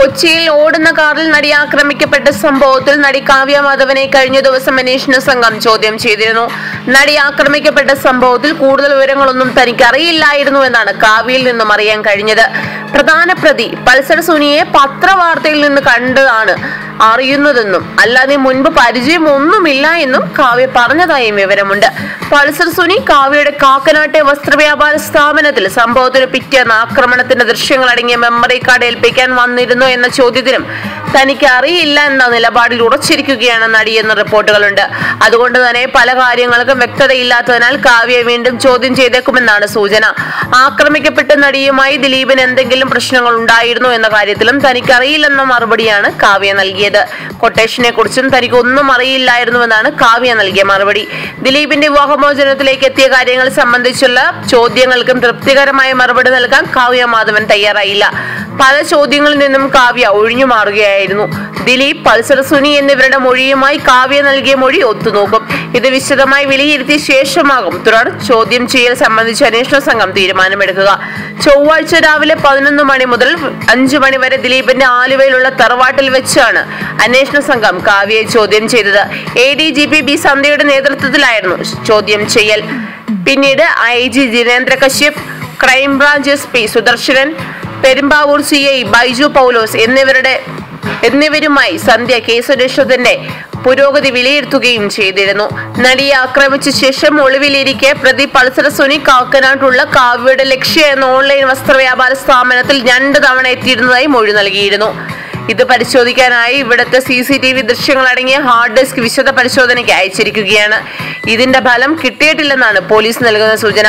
കൊച്ചിയിൽ ഓടുന്ന കാറിൽ നടി ആക്രമിക്കപ്പെട്ട സംഭവത്തിൽ നടി കാവ്യ മാധവനെ കഴിഞ്ഞ ദിവസം അന്വേഷണ സംഘം ചോദ്യം ചെയ്തിരുന്നു. നടി ആക്രമിക്കപ്പെട്ട സംഭവത്തിൽ കൂടുതൽ വിവരങ്ങളൊന്നും തനിക്ക് അറിയില്ലായിരുന്നു എന്നാണ് കാവ്യയിൽ നിന്നും അറിയാൻ കഴിഞ്ഞത്. പ്രധാന പ്രതി പൾസർ സുനിയെ പത്രവാർത്തയിൽ നിന്ന് കണ്ടതാണ് അറിയുന്നതെന്നും അല്ലാതെ മുൻപ് പരിചയമൊന്നുമില്ല എന്നും കാവ്യ പറഞ്ഞതായും വിവരമുണ്ട്. പൾസർ സുനി കാവ്യയുടെ കാക്കനാട്ടെ വസ്ത്രവ്യാപാര സ്ഥാപനത്തിൽ സംഭവത്തിന് പിറ്റേന്ന് ആക്രമണത്തിന്റെ ദൃശ്യങ്ങൾ അടങ്ങിയ മെമ്മറി കാർഡ് ഏൽപ്പിക്കാൻ വന്നിരുന്നു എന്ന ചോദ്യത്തിനും തനിക്ക് അറിയില്ല എന്ന നിലപാടിൽ ഉറച്ചിരിക്കുകയാണ് എന്ന റിപ്പോർട്ടുകളുണ്ട്. അതുകൊണ്ട് തന്നെ പല കാര്യങ്ങൾക്കും വ്യക്തതയില്ലാത്തതിനാൽ കാവ്യയെ വീണ്ടും ചോദ്യം ചെയ്തേക്കുമെന്നാണ് സൂചന. ആക്രമിക്കപ്പെട്ട നടിയുമായി ദിലീപിന് എന്തെങ്കിലും പ്രശ്നങ്ങൾ ഉണ്ടായിരുന്നു എന്ന കാര്യത്തിലും തനിക്ക് അറിയില്ലെന്ന മറുപടിയാണ് കാവ്യ നൽകിയത്. കൊട്ടേഷനെ കുറിച്ചും തനിക്ക് ഒന്നും അറിയില്ലായിരുന്നുവെന്നാണ് കാവ്യ നൽകിയ മറുപടി. ദിലീപിന്റെ വിവാഹമോചനത്തിലേക്ക് എത്തിയ കാര്യങ്ങൾ സംബന്ധിച്ചുള്ള ചോദ്യങ്ങൾക്കും തൃപ്തികരമായ മറുപടി നൽകാൻ കാവ്യ മാധവൻ തയ്യാറായില്ല. പല ചോദ്യങ്ങളിൽ നിന്നും കാവ്യ ഒഴിഞ്ഞു മാറുകയായിരുന്നു. ദിലീപ് പൾസർ സുനി എന്നിവരുടെ മൊഴിയുമായി കാവ്യ നൽകിയ മൊഴി ഒത്തുനോക്കും. ഇത് വിശദമായി വിലയിരുത്തിയ ശേഷമാകും. തുടർ ചോദ്യം ചെയ്യൽ സംബന്ധിച്ച് അന്വേഷണ സംഘം തീരുമാനമെടുക്കുക. ചൊവ്വാഴ്ച രാവിലെ പതിനൊന്ന് മണി മുതൽ അഞ്ചു മണി വരെ ദിലീപിന്റെ ആലുവയിലുള്ള തറവാട്ടിൽ വെച്ചാണ് അന്വേഷണ സംഘം കാവ്യയെ ചോദ്യം ചെയ്തത്. A D G P B സന്ധ്യയുടെ നേതൃത്വത്തിലായിരുന്നു ചോദ്യം ചെയ്യൽ. പിന്നീട് I G Jinendra Kashyap crime branch S P Sudarshanan Perumbavoor C I Baiju Paulose എന്നിവരുടെ എന്നിവരുമായി സന്ധ്യ കേസന്വേഷണത്തിന്റെ പുരോഗതി വിലയിരുത്തുകയും ചെയ്തിരുന്നു. നടിയെ ആക്രമിച്ച ശേഷം ഒളിവിലിരിക്കെ പ്രതി പൾസർ സുനി കാക്കനാട്ടുള്ള കാവ്യയുടെ ലക്ഷ്യ എന്ന ഓൺലൈൻ വസ്ത്രവ്യാപാര സ്ഥാപനത്തിൽ രണ്ട് തവണ എത്തിയിരുന്നതായി മൊഴി നൽകിയിരുന്നു. ഇത് പരിശോധിക്കാനായി ഇവിടുത്തെ സി സി ടി വി ദൃശ്യങ്ങൾ അടങ്ങിയ ഹാർഡ് ഡിസ്ക് വിശദ പരിശോധനയ്ക്ക് അയച്ചിരിക്കുകയാണ്. ഇതിന്റെ ഫലം കിട്ടിയിട്ടില്ലെന്നാണ് പോലീസ് നൽകുന്ന സൂചന.